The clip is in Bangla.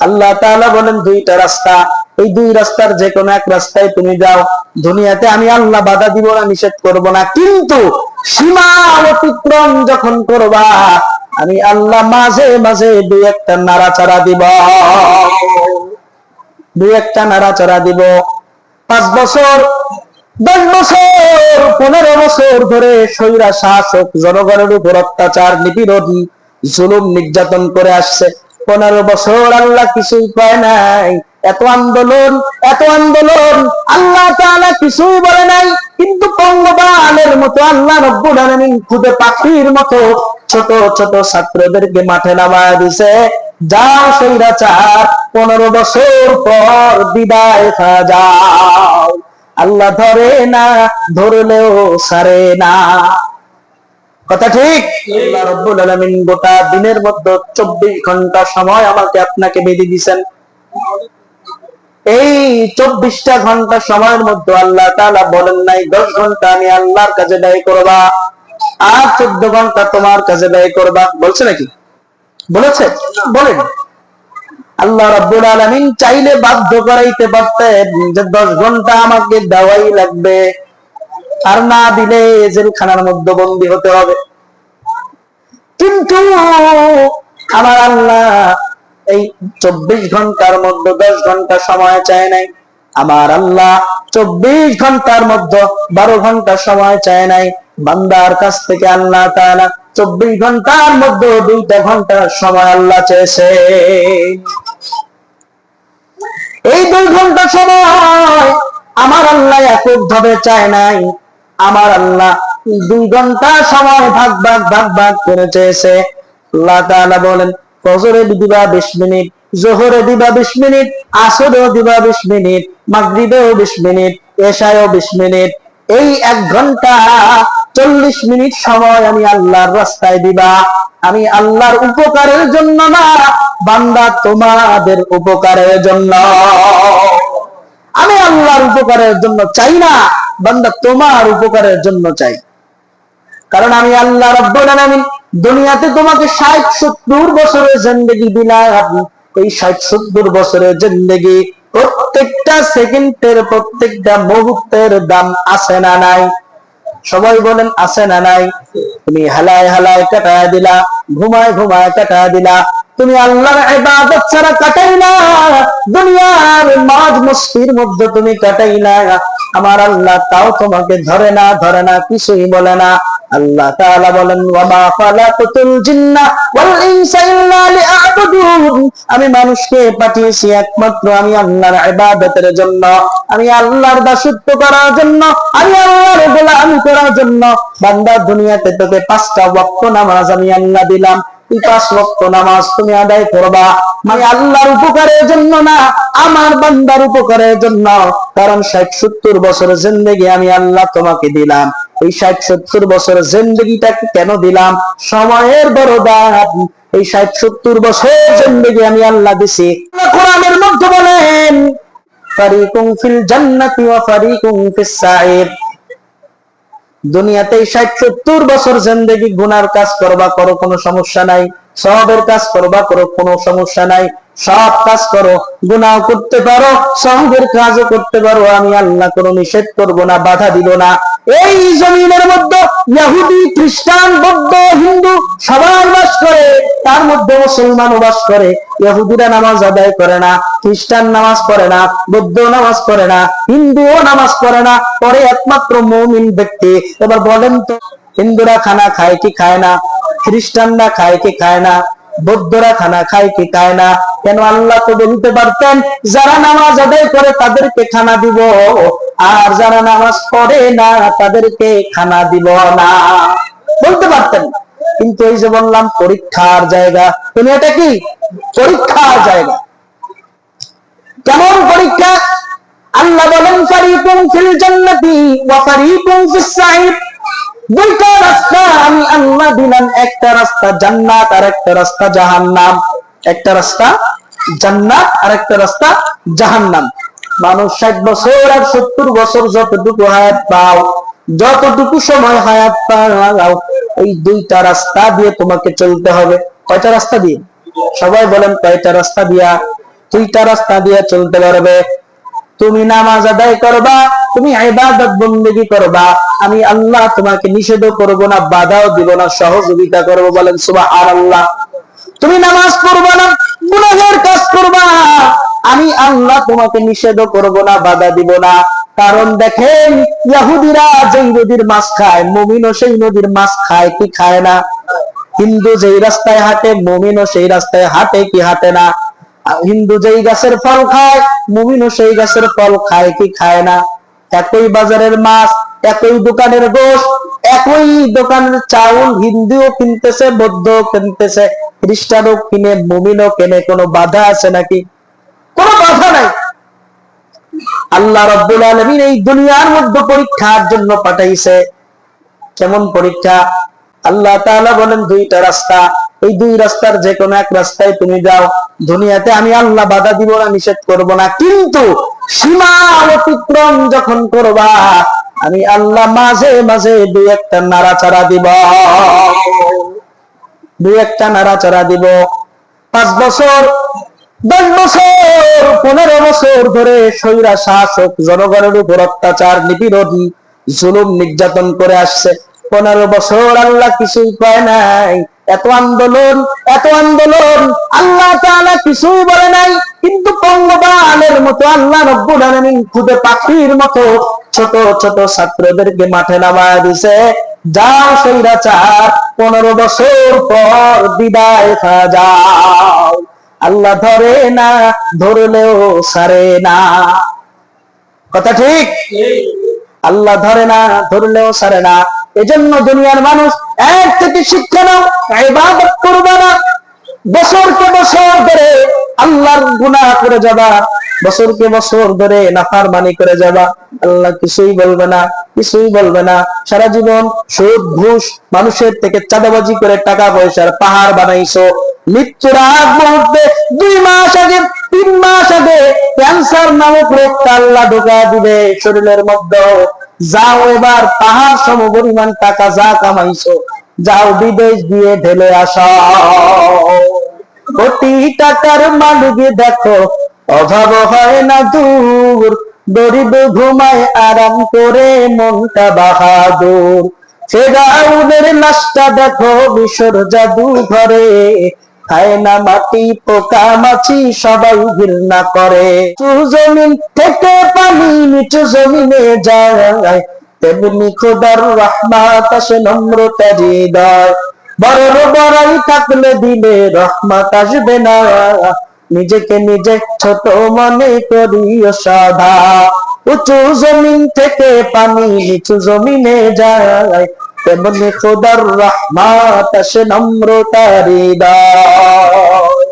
আল্লাহ তাআলা বলেন দুইটা রাস্তা। এই দুই রাস্তার যে কোনো এক রাস্তায় তুমি যাও। দুনিয়াতে আমি আল্লাহ বাধা দিব না, নিষেধ করব না। কিন্তু সীমা অতিক্রম যখন করবা, আমি আল্লাহ মাঝে মাঝে দুই একটা নাড়াচাড়া দিব। দুই একটা নাড়াচাড়া দিব। পাঁচ বছর, দশ বছর, পনেরো বছর ধরে স্বৈরা শাসক, জনগণের উপর অত্যাচার, নিপীড়নী, জুলুম নির্যাতন করে আসছে। পনেরো বছর আল্লাহ কিছুই কয় নাই। এত আন্দোলন এত আন্দোলন, আল্লাহ তাআলা কিছুই বলে নাই। কিন্তু পঙ্গবালের মতো আল্লাহ রব্বুল আলামিন খুদে পাখির মতো ছোট ছোট ছাত্রদেরকে মাঠে নামায় দিছে। যাও স্বৈরাচার, পনেরো বছর পর বিদায় খা যাও আল্লাহ ধরে না, ধরলেও সারে না। কথা ঠিক? আল্লাহ রব্বুল আলামিন গোটা দিনের মধ্যে চব্বিশ ঘণ্টা সময় আমাকে আপনাকে বেঁধে দিছেন এই চব্বিশটা ঘণ্টা সময়ের মধ্যে আল্লাহ তাআলা বলেন নাই, দশ ঘণ্টা আমি আল্লাহর কাছে ব্যয় করবা, আর চোদ্দ ঘণ্টা তোমার কাছে ব্যয় করবা। বলছে নাকি? বলেছে? বলেন। আল্লাহ রাব্বুল আলামিন চাইলে বাধ্য করাইতে পারতেন যে দশ ঘণ্টা আমাকে দেওয়াই লাগবে। আর না দিলে জেলখানার মধ্যে বন্দী হতে হবে। কিন্তু আমার আল্লাহ এই চব্বিশ ঘণ্টার মধ্যে দশ ঘণ্টা সময় চায় নাই। আমার আল্লাহ চব্বিশ ঘণ্টার মধ্যে বারো ঘণ্টা সময় চায় নাই। বান্দার কাছ থেকে আল্লাহ তাআলা চব্বিশ ঘণ্টার মধ্যে দুইটা ঘণ্টার সময় আল্লাহ চেয়েছে। এই দুই ঘণ্টা সময় আমার আল্লাহ একক ভাবে চায় নাই। আমার আল্লাহ দুই ঘণ্টা সময় ভাগ ভাগ ভাগ ভাগ করে চেয়েছে। আল্লাহ বলেন, ফজরে দিবা বিশ মিনিট, জোহরে দিবা বিশ মিনিট, আসরেও দিবা বিশ মিনিট, মাগরিবেও বিশ মিনিট, এশায়ও বিশ মিনিট। এই এক ঘণ্টা চল্লিশ মিনিট সময় আমি আল্লাহর রাস্তায় দিবা। আমি আল্লাহর উপকারের জন্য না, বান্দা তোমাদের উপকারের জন্য। আমি আল্লাহর উপকারের জন্য চাই না। বান্দা তোমার উপকারের জন্য চাই। কারণ আমি আল্লাহ রব্বুল দুনিয়াতে তোমাকে 60 70 বছরের জিন্দেগি দিলাম এই 60 70 বছরের জিন্দেগি প্রত্যেকটা সেকেন্ডের, প্রত্যেকটা মুহূর্তের দাম আছে না নাই? সবাই বলেন, আছে না নাই? তুমি হালায় হালায় কাটায় দিলা, ঘুমায় ঘুমায় কাটায় দিলা। তুমি আল্লাহর ইবাদত ছাড়া কাটাইলা, দুনিয়ার মাঝ মস্তির মধ্যে তুমি কাটাইলা। আমার আল্লাহ তাও তোমাকে ধরে না ধরে না, কিছুই বলে না। আল্লাহ তাআলা বলেন, ওয়ামা খালাকাতুল জিন্না ওয়াল ইনসা ইল্লা লিআবুদুন আমি মানুষকে পাঠিয়েছি একমাত্র আমি আল্লাহর ইবাদতের জন্য। আমি আল্লাহর দাসত্ব করার জন্য, আমি আল্লাহর গোলামি করার জন্য। বান্দা দুনিয়াতে তোকে পাঁচটা ওয়াক্ত নামাজ আমি আল্লাহ দিলাম। পাঁচ ওয়াক্ত নামাজ তুমি আদায় করবা। আমি আল্লাহর উপকারের জন্য না, আমার বান্দার উপকারের জন্য। কারণ ষাট সত্তর বছরের জিন্দগি আমি আল্লাহ তোমাকে দিলাম। এই ষাট সত্তর বছরের জিন্দগিটাকে কেন দিলাম? সময়ের বড় দাম এই ষাট সত্তর বছর জিন্দগি আমি আল্লাহ দিছি। কোরআনের মধ্যে বলেন, ফারিকুম ফিল জান্নাতি ওয়া ফারিকুম ফিস সাইর দুনিয়াতে ষাট সত্তর বছর জিন্দগি গুনার কাজ করবা, করো, কোনো সমস্যা নাই। সবের কাজ করবা, করো, কোনো সমস্যা নাই। সব কাজ করো, গুনাহ করতে পারো সহবের কাজও করতে পারো। আমি আল্লাহ কোনো নিষেধ করব না, বাধা দিব না। এই জমিনের মধ্যে ইহুদি, খ্রিস্টান, বৌদ্ধ, হিন্দু সবার বাস করে। তার মধ্যে মুসলমানও বাস করে, ইহুদিরা নামাজ আদায় করে না, খ্রিস্টান নামাজ পড়ে না বৌদ্ধ নামাজ পড়ে না, হিন্দুও নামাজ পড়ে না, পরে একমাত্র মৌমিন ব্যক্তি। এবার বলেন তো, হিন্দুরা খানা খায় কি খায় না? খ্রিস্টানরা খায় কি খায় না? বৌদ্ধরা খানা খায় কি খায় না? কেন আল্লাহ তো বলতে পারতেন, যারা নামাজ আদায় করে তাদেরকে খানা দিব, আর যারা নামাজ পড়ে না তাদেরকে খানা দিব না। বলতে পারতেন কিন্তু এই যে বললাম, পরীক্ষার জায়গা। তুমি এটা কি? পরীক্ষার জায়গা। কেমন পরীক্ষা? আল্লাহ বলেন, ফারিকুম ফিল জান্নাতি ওয়া ফারিকুম ফিস সাইর। দুইটা রাস্তা, আমি আল্লাহ দিলাম, একটা রাস্তা জান্নাত আর একটা রাস্তা জাহান্নাম। একটা রাস্তা জান্নাত আর একটা রাস্তা জাহান্নাম। মানুষ ষাট বছর আর সত্তর বছর যতটুকু হায়াত পাও যতটুকু সময় হায়াত পাও এই দুইটা রাস্তা দিয়ে তোমাকে চলতে হবে। কয়টা রাস্তা দিয়ে? সবাই বলেন কয়টা রাস্তা দিয়া? দুইটা রাস্তা দিয়ে চলতে পারবে। তুমি নামাজ আদায় করবা, তুমি ইবাদত বন্দেগী করবা। আমি আল্লাহ তোমাকে নিষেধ করব না, বাধাও দিব না, সহযোগিতা করব বলেন সুবহানাল্লাহ। তুমি নামাজ পড়বা না, গুনাহের কাজ করবা। আমি আল্লাহ তোমাকে নিষেধ করব না, বাধা দিব না। কারণ দেখেন ইহুদিরা যেই নদীর মাছ খায়, মুমিনও সেই নদীর মাছ খায়, কি খায় না? হিন্দু যেই রাস্তায় হাঁটে, মুমিনও সেই রাস্তায় হাঁটে, কি হাঁটে না? হিন্দু যেই গাছের ফল খায়, মুমিনও সেই গাছের ফল খায়, কি খায় না? একই বাজারের মাছ, একই দোকানের গোশ, একই দোকানের চাউল হিন্দুও কিনতেছে বৌদ্ধ কিনতেছে, খ্রিস্টানও কিনে, মুমিনও কেনে, কোনো বাধা আছে নাকি? কোনো বাধা নাই। আল্লাহ রব্বুল আলমিন এই দুনিয়ার মধ্যে পরীক্ষার জন্য পাঠাইছে। কেমন পরীক্ষা? আল্লাহ তাআলা বলেন, দুইটা রাস্তা। এই দুই রাস্তার যে কোনো এক রাস্তায় তুমি যাও। দুনিয়াতে আমি আল্লাহ বাধা দিব না, নিষেধ করব না। কিন্তু সীমা অতিক্রম যখন করবা, আমি আল্লাহ মাঝে মাঝে দুই একটা নাড়াচাড়া দিব। দুই একটা নাড়াচাড়া দিব। পাঁচ বছর দশ বছর, পনেরো বছর ধরে শাসক জনগণের উপর অত্যাচার, নিপীড়ন, জুলুম নির্যাতন করে আসছে। পনেরো বছর আল্লাহ কিছুই পায় নাই। এত আন্দোলন এত আন্দোলন, আল্লাহ কিছুই বলে নাই। কিন্তু পঙ্গবানের মতো আল্লাহ রব্বুল খুদে পাখির মতো ছোট ছোট ছাত্রদেরকে মাঠে নামায় দিছে। যাও স্বৈরাচার, পনেরো বছর পর বিদায় যাও আল্লাহ ধরে না, ধরলেও সারে না। কথা ঠিক? আল্লাহ ধরে না, ধরলেও সারে না। এজন্য দুনিয়ার মানুষ এক থেকে শিক্ষা নাও, ইবাদত করবে না। বছরকে বছর ধরে আল্লাহর গুনাহ করে যাবা। বছরকে বছর ধরে নাফারমানি করে যাবা। আল্লাহ কিছুই বলবে না, কিছুই বলবে না। সারা জীবন সুদ, ঘুষ, মানুষের থেকে চাঁদাবাজি করে টাকা পয়সার পাহাড় বানাইছো। মৃত্যুর আগ মুহূর্তে দুই মাস আগে, তিন মাস আগে ক্যান্সার নামক রোগটা আল্লাহ ঢোকা দিবে শরীরের মধ্যে। যাও এবার পাহাড় সম পরিমাণ টাকা যা কামাইছো, যাও বিদেশ দিয়ে ঢেলে আসাও কোটি টাকার মালিক দেখো, অভাব হয় না দূর। গরিব ঘুমায় আরাম করে মনটা বাহাদুর। সে ফেরাউনের লাশটা দেখো, মিশর জাদু ঘরে খায় না মাটি পোকা মাছি সবাই ঘৃণা করে। জমিন থেকে পানি নিচু জমিনে যায়। তেমনি খোদার রহমাত আসে নম্রতা হৃদয়। বড় বড়াই থাকলে দিলে রহমত আসবে না। নিজেকে নিজে ছোট মনে করিও সাধা উঁচু জমিন থেকে পানি নিচু জমিনে যায়। তেমনি খোদার রহমাত আসে নম্রতা হৃদয়?